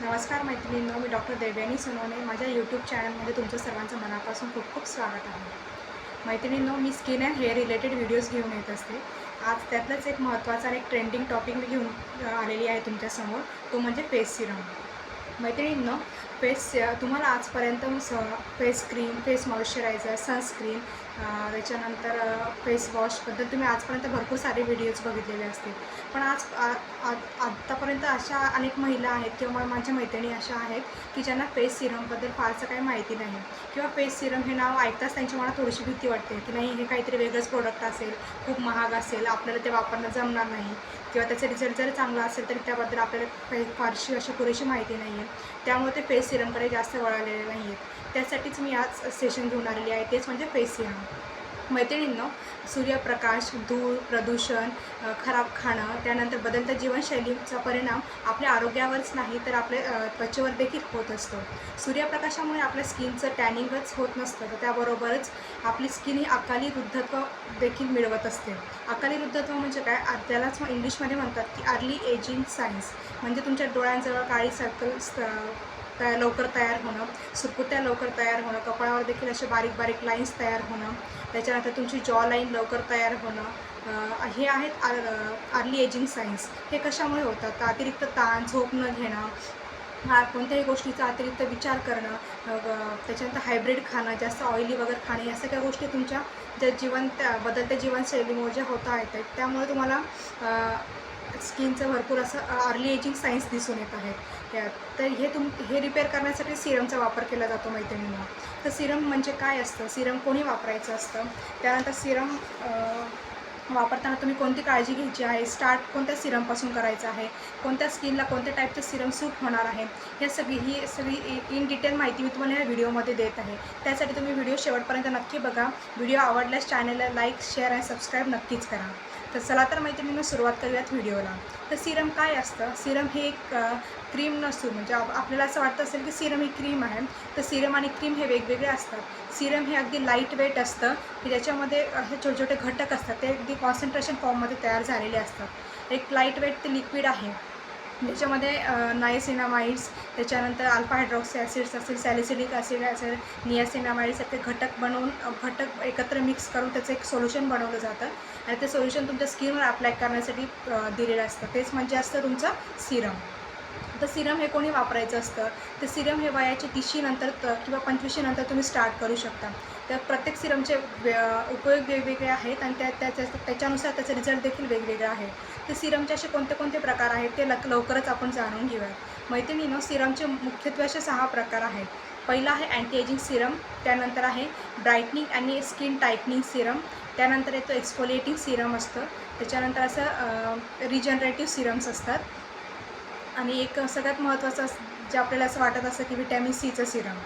नमस्कार मैत्रिणींनो मी डॉक्टर देवयानी सोनवणे. माझ्या यूट्यूब चॅनलमध्ये तुमचं सर्वांचं मनापासून खूप खूप स्वागत आहे. मैत्रिणींनो मी skin and hair related videos घेऊन येत असते. आज त्यातलंच एक महत्त्वाचा आणि एक ट्रेंडिंग टॉपिक मी घेऊन आलेली आहे तुमच्यासमोर. तो म्हणजे फेस सिरम मैत्रिणींनो फेस तुम्हाला आजपर्यंत स face cream face moisturiser sunscreen त्याच्यानंतर फेस वॉशबद्दल तुम्ही आजपर्यंत भरपूर सारे व्हिडिओज बघितलेले असतील. पण आज आत्तापर्यंत अशा अनेक महिला आहेत किंवा माझ्या मैत्रिणी अशा आहेत की ज्यांना फेस सिरमबद्दल फारसं काही माहिती नाही. किंवा फेस सिरम हे नाव ऐकताच त्यांच्या मनात थोडीशी भीती वाटते की नाही हे काहीतरी वेगळंच प्रोडक्ट असेल खूप महाग असेल आपल्याला ते वापरणं जमणार नाही. किंवा त्याचा रिझल्ट जर चांगला असेल तर त्याबद्दल आपल्याला काही फारशी अशी पुरेशी माहिती नाही आहे त्यामुळे ते फेस सिरमकडे जास्त वळालेले नाही आहेत त्यासाठीच मी आज सेशन घेऊन आलेली आहे. तेच म्हणजे फेस सिरम मैत्रिणींनो सूर्यप्रकाश धूळ प्रदूषण खराब खाणं त्यानंतर बदलत्या जीवनशैलीचा परिणाम आपल्या आरोग्यावरच नाही तर आपल्या त्वचेवर देखील होत असतो. सूर्यप्रकाशामुळे आपल्या स्किनचं टॅनिंगच होत नसतं तर त्याबरोबरच आपली स्किन ही अकाली वृद्धत्व देखील मिळवत असते. अकाली वृद्धत्व म्हणजे काय? त्यालाच मग इंग्लिशमध्ये म्हणतात की अर्ली एजिंग सायन्स. म्हणजे तुमच्या डोळ्यांजवळ काळी सर्कल तया लवकर तयार होणं सुकुत्या लवकर तयार होणं कपाळावर देखील असे बारीक बारीक लाईन्स तयार होणं त्याच्यानंतर तुमची जॉ लाईन लवकर तयार होणं हे आहेत अर्ली एजिंग सायन्स हे कशामुळे होतात? तर अतिरिक्त ताण झोप न घेणं हा कोणत्याही गोष्टीचा अतिरिक्त विचार करणं त्याच्यानंतर हायब्रिड खाणं जास्त ऑइली वगैरे खाणे या सगळ्या गोष्टी तुमच्या ज्या जीवन त्या बदलत्या जीवनशैलीमुळे ज्या होता आहेत त्यामुळे तुम्हाला स्किनचं भरपूर असं अर्ली एजिंग सायन्स दिसून येत आहेत. त्यात तर हे तुम हे रिपेअर करण्यासाठी सिरमचा वापर केला जातो मैत्रिणींना. तर सिरम म्हणजे काय असतं? सिरम कोणी वापरायचं असतं? त्यानंतर सिरम वापरताना तुम्ही कोणती काळजी घ्यायची आहे? स्टार्ट कोणत्या सिरमपासून करायचं आहे? कोणत्या स्किनला कोणत्या टाईपचं सिरम सूट होणार आहे हे सगळी ही सगळी इन डिटेल माहिती मी तुम्हाला या व्हिडिओमध्ये देत आहे. त्यासाठी तुम्ही व्हिडिओ शेवटपर्यंत नक्की बघा. व्हिडिओ आवडल्यास चॅनलला लाईक शेअर आणि सबस्क्राईब नक्कीच करा. तर चला तर मैत्रिणींना सुरुवात करूयात व्हिडिओला. तर सिरम काय असतं? सिरम हे एक क्रीम नसून म्हणजे आपल्याला असं वाटतं असेल की सिरम ही क्रीम आहे. तर सिरम आणि क्रीम हे वेगवेगळे असतात. सिरम हे अगदी लाइट वेट असतं. की ज्याच्यामध्ये असे छोटे छोटे घटक असतात. ते अगदी कॉन्सन्ट्रेशन फॉर्ममध्ये तयार झालेले असतात. एक लाइट वेट ते लिक्विड आहे त्याच्यामध्ये नायसिनामाइड्स त्याच्यानंतर अल्फा हायड्रॉक्सी ॲसिड्स असेल सॅलिसिडिक ॲसिड असेल नियासिनामाइड्ससारखे घटक बनवून घटक एकत्र मिक्स करून त्याचं एक सोल्युशन बनवलं जातं. आणि ते सोल्युशन तुमच्या स्किनवर अप्लाय करण्यासाठी दिलेलं असतं. तेच म्हणजे असतं तुमचं सिरम तर सिरम हे कोणी वापरायचं असतं? तर सिरम हे वयाच्या तीसशीनंतर किंवा पंचवीसशीनंतर तुम्ही स्टार्ट करू शकता. तर प्रत्येक सिरमचे वे उपयोग वेगवेगळे आहेत आणि त्या त्याच्या त्याच्यानुसार त्याचा रिझल्ट देखील वेगवेगळा आहे तर सिरमचे असे कोणते कोणते प्रकार आहेत ते लक लवकरच आपण जाणून घेऊयात. मैत्रिणीनं सिरमचे मुख्यत्वे असे सहा प्रकार आहेत. पहिला आहे अँटी एजिंग सिरम त्यानंतर आहे ब्राईटनिंग आणि स्किन टाईटनिंग सिरम त्यानंतर येतो एक्सफोलिएटिंग सिरम असतं. त्याच्यानंतर असं रिजनरेटिव्ह सिरम्स असतात. आणि एक सगळ्यात महत्त्वाचं जे आपल्याला असं वाटत असतं की व्हिटॅमिन सीचं सिरम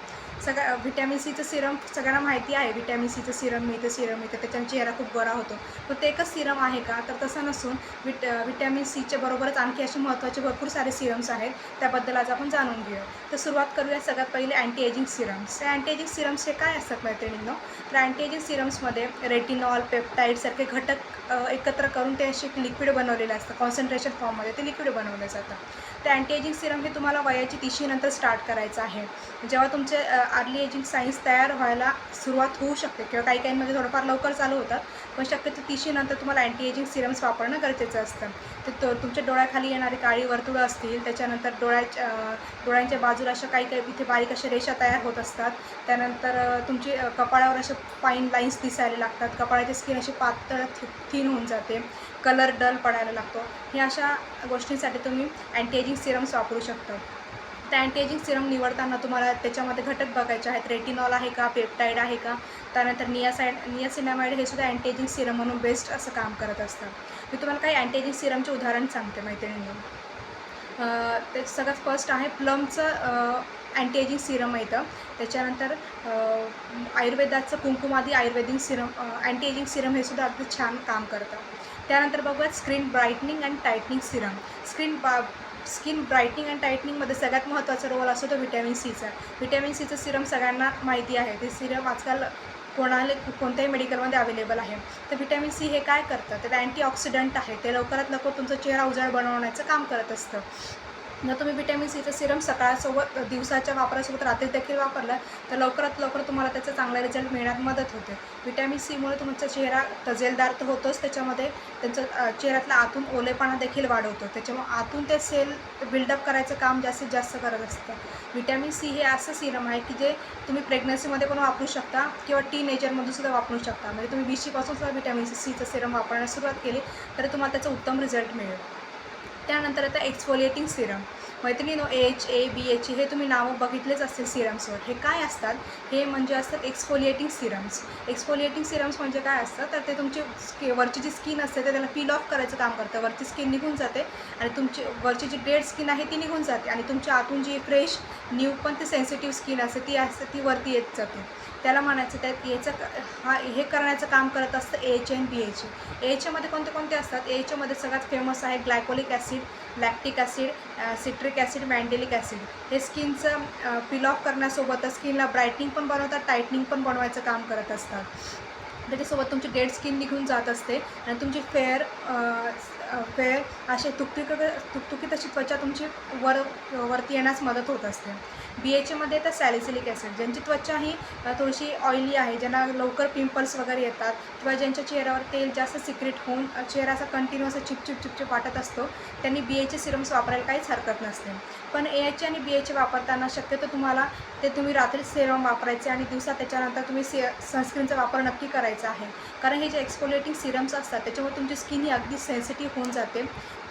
सगळ्या व्हिटॅमिन सीचं सिरम सगळ्यांना माहिती आहे. व्हिटॅमिन सीचं सिरम मिळतं सिरम मिळतं. त्याच्याने चेहरा खूप गोरा होतो. पण ते एकच सिरम आहे का? तर तसं नसून विट व्हिटॅमिन सीच्या बरोबरच आणखी असे महत्त्वाचे भरपूर सारे सिरम्स आहेत. त्याबद्दल आज आपण जाणून घेऊया. तर सुरुवात करूया सगळ्यात पहिले अँटी एजिंग सिरम्स तर अँटी एजिंग सिरम्स हे काय असतात मैत्रिणींनो? तर अँटी एजिंग सिरम्समध्ये रेटिनॉल पेप्टाईडसारखे घटक एकत्र करून ते असे लिक्विड बनवलेले असतं कॉन्सन्ट्रेशन फॉर्ममध्ये ते लिक्विड बनवलं जातं तर अँटी एजिंग सिरम हे तुम्हाला वयाची तिशीनंतर स्टार्ट करायचं आहे. जेव्हा तुमचे अर्ली एजिंग सायन्स तयार व्हायला सुरुवात होऊ शकते किंवा काही काहींमध्ये थोडंफार लवकर चालू होतात पण शक्यतो तिशीनंतर तुम्हाला अँटी एजिंग सिरम्स वापरणं गरजेचं असतं. तर तो तुमच्या डोळ्याखाली येणारी काळी वर्तुळं असतील त्याच्यानंतर डोळ्याच्या डोळ्यांच्या बाजूला अशा काही काही इथे बारीक अशा रेषा तयार होत असतात. त्यानंतर तुमचे तुमची कपाळावर अशा फाईन लाईन्स दिसायला लागतात. कपाळाची स्किन अशी पातळ थिन होऊन जाते. कलर डल पडायला लागतो. ह्या अशा गोष्टींसाठी तुम्ही अँटी एजिंग सिरम्स वापरू शकता. त्या अँटी एजिंग सिरम निवडताना तुम्हाला त्याच्यामध्ये घटक बघायचे आहेत. रेटिनॉल आहे का? पेप्टाईड आहे का? त्यानंतर नियासाईड नियासिनामाइड हे सुद्धा अँटी एजिंग सिरम म्हणून बेस्ट असं काम करत असतं मी तुम्हाला काही अँटी एजिंग सिरमचे उदाहरण सांगते मैत्रिणींनो. ते सगळ्यात फर्स्ट आहे प्लमचं अँटी एजिंग सिरम येतं त्याच्यानंतर आयुर्वेदाचं kumkumadi ayurvedic serum anti ageing serum हे सुद्धा अगदी छान काम करतं. त्यानंतर बघूयात screen brightening and tightening serum screen बा स्किन ब्राईटनिंग अँड टायटनिंगमध्ये सगळ्यात महत्त्वाचा रोल असतो तो व्हिटॅमिन सीचा व्हिटॅमिन सीचं सिरम सगळ्यांना माहिती आहे. ते सिरम आजकाल कोणाला कोणत्याही मेडिकलमध्ये अवेलेबल आहे. तर व्हिटॅमिन सी हे काय करतं? तर अँटीऑक्सिडंट आहे. ते लवकरात लवकर तुमचा चेहरा उजाड बनवण्याचं काम करत असतं. जर तुम्ही विटॅमिन सीचं सिरम सकाळसोबत दिवसाच्या वापरासोबत रात्री देखील वापरलं तर लवकरात लवकर तुम्हाला त्याचा चांगला रिझल्ट मिळण्यात मदत होते. विटॅमिन सीमुळे तुमचा चेहरा तजेलदार तर होतोच त्याच्यामध्ये त्यांचं चेहऱ्यातला आतून ओलेपणा देखील वाढवतो. त्याच्यामुळे आतून ते सेल बिल्डअप करायचं काम जास्तीत जास्त करत असतं. विटॅमिन सी हे असं सिरम आहे की जे तुम्ही प्रेग्नन्सीमध्ये पण वापरू शकता किंवा टीनेजरमधून सुद्धा वापरू शकता. म्हणजे तुम्ही वीस सुद्धा विटॅमिन सीचं सिरम वापरण्यास सुरुवात केली तर तुम्हाला त्याचा उत्तम रिझल्ट मिळेल. त्यानंतर आता एक्सफोलिएटिंग सिरम मैत्रिणीनो एच ए बी एच हे तुम्ही नावं बघितलेच असतील सिरम्सवर हे काय असतात? हे म्हणजे असतात एक्सफोलिएटिंग सिरम्स एक्सफोलिएटिंग सिरम्स म्हणजे काय असतं? तर ते तुमची स्कि वरची जी स्किन असते ते त्याला पील ऑफ करायचं काम करतं. वरची स्किन निघून जाते आणि तुमची वरची जी डेड स्किन आहे ती निघून जाते. आणि तुमच्या आतून जी फ्रेश न्यू पण ती सेन्सिटिव्ह स्किन असते ती असते ती वरती येत जाते. त्याला म्हणायचं त्यात याचं हा हे करण्याचं काम करत असतं A H N B H A एचमध्ये कोणते कोणते असतात? एचमध्ये सगळ्यात फेमस आहे glycolic acid lactic acid citric acid mandelic acid हे स्किनचं पिल ऑफ करण्यासोबतच स्किनला ब्राईटनिंग पण बनवतात टायटनिंग पण बनवायचं काम करत असतात. त्याच्यासोबत तुमची डेड स्किन निघून जात असते आणि तुमची फेअर फेअर असे तुकतुक तुकतुकीत अशी त्वचा तुमची वर वरती येण्यास मदत होत असते. बी एच एमध्ये सॅलिसिलिक ॲसिड ज्यांची त्वचा ही थोडीशी ऑइली आहे ज्यांना लवकर पिंपल्स वगैरे येतात किंवा ज्यांच्या चेहऱ्यावर तेल जास्त सिक्रेट होऊन चेहरा असा कंटिन्यू असा चिपचिप चिपचिप वाटत असतो त्यांनी बी एचे सिरम्स वापरायला काहीच हरकत नसते. पण ए एच आणि बी एच वापरताना शक्यतो तुम्हाला ते तुम्ही रात्री सिरम वापरायचे आणि दिवसा त्याच्यानंतर तुम्ही से सनस्क्रीनचा वापर नक्की करायचा आहे. कारण हे जे एक्सपोलेटिंग सिरम्स असतात त्याच्यामुळे तुमची स्किन ही अगदी सेन्सिटिव्ह होऊन जाते.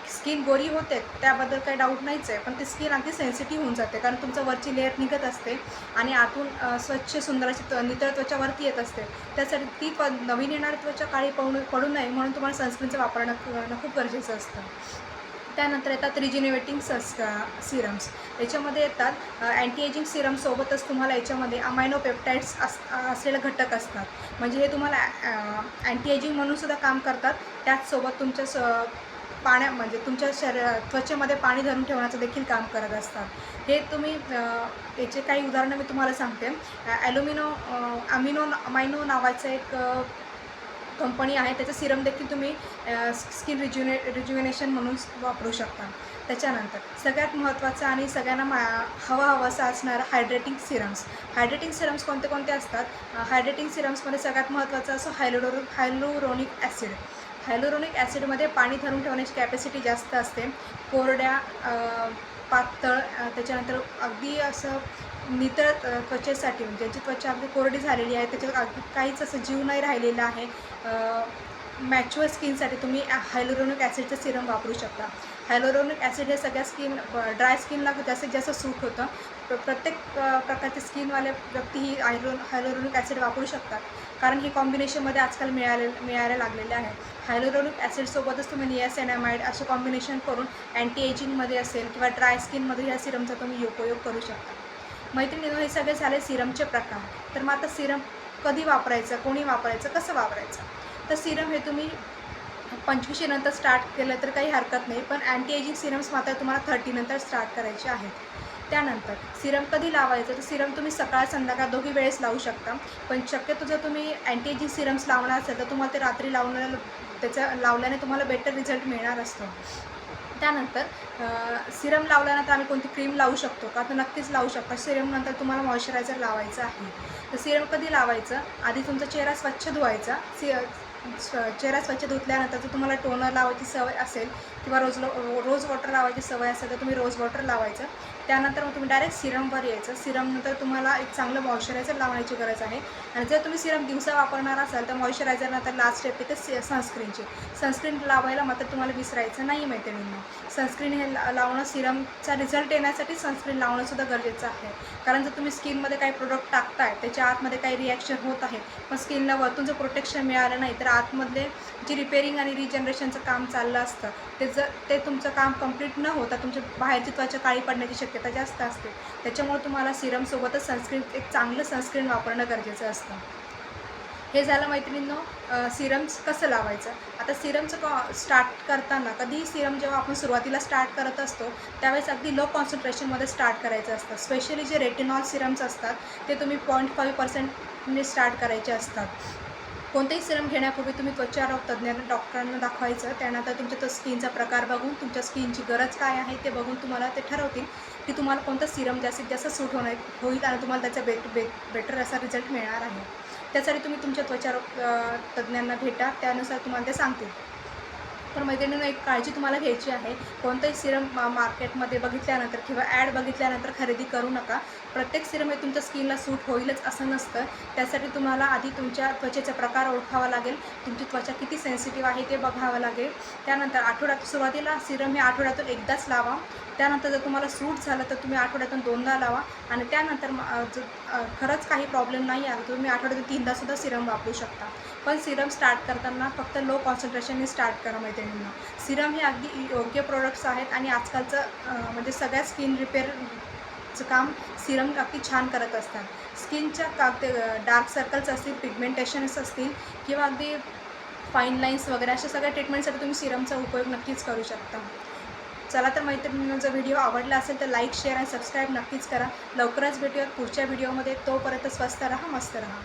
स्किन गोरी होते त्याबद्दल काही डाऊट नाहीच आहे पण ती स्किन अगदी सेन्सिटिव्ह होऊन जाते कारण तुमचं वरची लेअर निघत असते आणि आतून स्वच्छ सुंदर अशी नितळ त्वचा वरती येत असते. त्यासाठी ती त्व नवीन येणारी त्वचा काळी पडू पडू नये म्हणून तुम्हाला सनस्क्रीनचं वापरणं करणं खूप गरजेचं असतं. त्यानंतर येतात रिजिनेवेटिंग सस सिरम्स याच्यामध्ये येतात अँटी एजिंग सिरमसोबतच तुम्हाला याच्यामध्ये अमायनोपेप्टाईड्स अस असलेले घटक असतात. म्हणजे हे तुम्हाला अँटी एजिंग म्हणून सुद्धा काम करतात. त्याचसोबत तुमच्या स पाण्या म्हणजे तुमच्या शरीर त्वचेमध्ये पाणी धरून ठेवण्याचं देखील काम करत असतात. हे तुम्ही याचे काही उदाहरणं मी तुम्हाला सांगते. ॲल्युमिनो अमिनो अमायनो नावाचं एक कंपनी आहे. त्याचं सिरम देखील तुम्ही स्किन रिज्युने रिज्युनेशन म्हणून वापरू शकता. त्याच्यानंतर सगळ्यात महत्त्वाचं आणि सगळ्यांना मा हवा हवासा असणारा हायड्रेटिंग सिरम्स. हायड्रेटिंग सिरम्स कोणते कोणते असतात हायड्रेटिंग सिरम्समध्ये सगळ्यात महत्त्वाचं असं हायलोरो हायलोरोनिक ॲसिड. हॅलोरोनिक ॲसिडमध्ये पाणी धरून ठेवण्याची कॅपॅसिटी जास्त असते. कोरड्या पातळ त्याच्यानंतर अगदी असं नितळ त्वचेसाठी म्हणजे ज्याची त्वचा अगदी कोरडी झालेली आहे त्याच्यात अगदी काहीच असं जीव नाही राहिलेला आहे. मॅच्युअर स्किनसाठी तुम्ही हायलोरोनिक ॲसिडचं सिरम वापरू शकता. हॅलोरोनिक ॲसिड हे सगळ्या स्किन ड्राय स्किनला जास्तीत जास्त सूट होतं. प्र प्रत्येक प्रकारचे स्किनवाले व्यक्ती ही हायलो हायलोरोनिक ॲसिड वापरू शकतात. कारण ही कॉम्बिनेशनमध्ये आजकाल मिळाले मिळायला लागलेले आहे. हायलोरोनिक ॲसिडसोबतच तुम्ही नियासेनामाइड असे कॉम्बिनेशन करून अँटी एजिंगमध्ये असेल किंवा ड्राय स्किनमध्ये ह्या सिरमचा तुम्ही उपयोग करू शकता. मैत्रिणीनो हे सगळे झाले सिरमचे प्रकार. तर मग आता सिरम कधी वापरायचं कोणी वापरायचं कसं वापरायचं? तर सिरम हे तुम्ही पंचवीसशेनंतर स्टार्ट केलं तर काही हरकत नाही पण अँटी एजिंग सिरम्स मात्र तुम्हाला थर्टीनंतर स्टार्ट करायचे आहेत. त्यानंतर सिरम कधी लावायचं? तर सिरम तुम्ही सकाळ संध्याकाळ दोघी वेळेस लावू शकता. पण शक्यतो जर तुम्ही अँटी एजिंग सिरम्स लावणार असेल तर तुम्हाला ते रात्री लावण्याला त्याचं लावल्याने तुम्हाला बेटर रिझल्ट मिळणार असतो. त्यानंतर सिरम लावल्यानंतर आम्ही कोणती क्रीम लावू शकतो का? तर नक्कीच लावू शकता. सिरमनंतर तुम्हाला मॉइश्चरायझर लावायचं आहे. तर सिरम कधी लावायचं? आधी तुमचा चेहरा स्वच्छ धुवायचा. सि चेहरा स्वच्छ धुतल्यानंतर जर तुम्हाला टोनर लावायची सवय असेल किंवा रोज रोज वॉटर लावायची सवय असेल तर तुम्ही रोज वॉटर लावायचं. त्यानंतर मग तुम्ही डायरेक्ट सिरमवर यायचं. सिरमनंतर तुम्हाला एक चांगलं मॉइश्चरायझर लावण्याची गरज आहे. आणि जर तुम्ही सिरम दिवसा वापरणार असाल तर मॉइश्चरायझरनंतर लास्ट स्टेप येते सि सनस्क्रीनची सनस्क्रीन लावायला मात्र तुम्हाला विसरायचं नाही मैत्रिणींना. सनस्क्रीन हे ला- लावणं सिरमचा रिझल्ट येण्यासाठी सनस्क्रीन लावणंसुद्धा गरजेचं आहे. कारण जर तुम्ही स्किनमध्ये काही प्रोडक्ट टाकताय त्याच्या आतमध्ये काही रिॲक्शन होत आहे पण स्किनला वरतून जर प्रोटेक्शन मिळालं नाही तर आतमधले जे रिपेअरिंग आणि रिजनरेशनचं काम चाललं असतं ते जर ते तुमचं काम कंप्लीट न होता तुमच्या बाहेरची त्वचा काळी पडण्याची शक्यता जास्त असते. त्याच्यामुळे तुम्हाला सिरमसोबतच सनस्क्रीन एक चांगलं सनस्क्रीन वापरणं गरजेचं असतं. हे झालं मैत्रिणींनो सिरम्स कसं लावायचं? आता सिरमचं कॉ स्टार्ट करताना कधीही सिरम जेव्हा आपण सुरुवातीला स्टार्ट करत असतो त्यावेळेस अगदी लो कॉन्सन्ट्रेशनमध्ये स्टार्ट करायचं असतं. स्पेशली जे रेटिनॉल सिरम्स असतात ते तुम्ही पॉईंट फाईव्ह पर्सेंटने स्टार्ट करायचे असतात. कोणतेही सिरम घेण्यापूर्वी तुम्ही त्वचारोग तज्ज्ञांना डॉक्टरांना दाखवायचं. त्यानंतर तुमच्या तो स्किनचा प्रकार बघून तुमच्या स्किनची गरज काय आहे ते बघून तुम्हाला ते ठरवतील. की तुम्हाला कोणतं सिरम जास्तीत जास्त सूट होणार होईल आणि तुम्हाला त्याचा बेट बे बेटर असा रिझल्ट मिळणार आहे. त्यासाठी तुम्ही तुमच्या त्वचारोग तज्ज्ञांना भेटा त्यानुसार तुम्हाला ते सांगतील. तर मैत्रिणींनो एक काळजी तुम्हाला घ्यायची आहे. कोणतंही सिरम मा मार्केटमध्ये बघितल्यानंतर किंवा ॲड बघितल्यानंतर खरेदी करू नका. प्रत्येक सिरम हे तुमच्या स्किनला सूट होईलच असं नसतं. त्यासाठी तुम्हाला आधी तुमच्या त्वचेचा प्रकार ओळखावा लागेल. तुमची त्वचा किती सेन्सिटिव्ह आहे ते बघावं लागेल. त्यानंतर आठवड्यात सुरुवातीला सिरम हे आठवड्यातून एकदाच लावा. त्यानंतर जर तुम्हाला सूट झालं तर तुम्ही आठवड्यातून दोनदा लावा. आणि त्यानंतर खरंच काही प्रॉब्लेम नाही आला तुम्ही आठवड्यातून तीनदासुद्धा सिरम वापरू शकता. पण सिरम स्टार्ट करताना फक्त लो कॉन्सन्ट्रेशनने स्टार्ट करा मैत्रिणींना सिरम हे अगदी योग्य प्रोडक्ट्स आहेत आणि आजकालचं म्हणजे सगळ्या स्किन रिपेअर रिपेअरचं काम सिरम काकी छान करत असतात. स्किनच्या का ते डार्क सर्कल्स असतील पिगमेंटेशन्स असतील किंवा अगदी फाईन लाईन्स वगैरे अशा सगळ्या ट्रीटमेंटसाठी तुम्ही सिरमचा उपयोग नक्कीच करू शकता. चला तर मैत्रिणींना जर व्हिडिओ आवडला असेल तर लाईक शेअर आणि सबस्क्राईब नक्कीच करा. लवकरच भेटूयात पुढच्या व्हिडिओमध्ये. तोपर्यंत स्वस्त राहा मस्त राहा.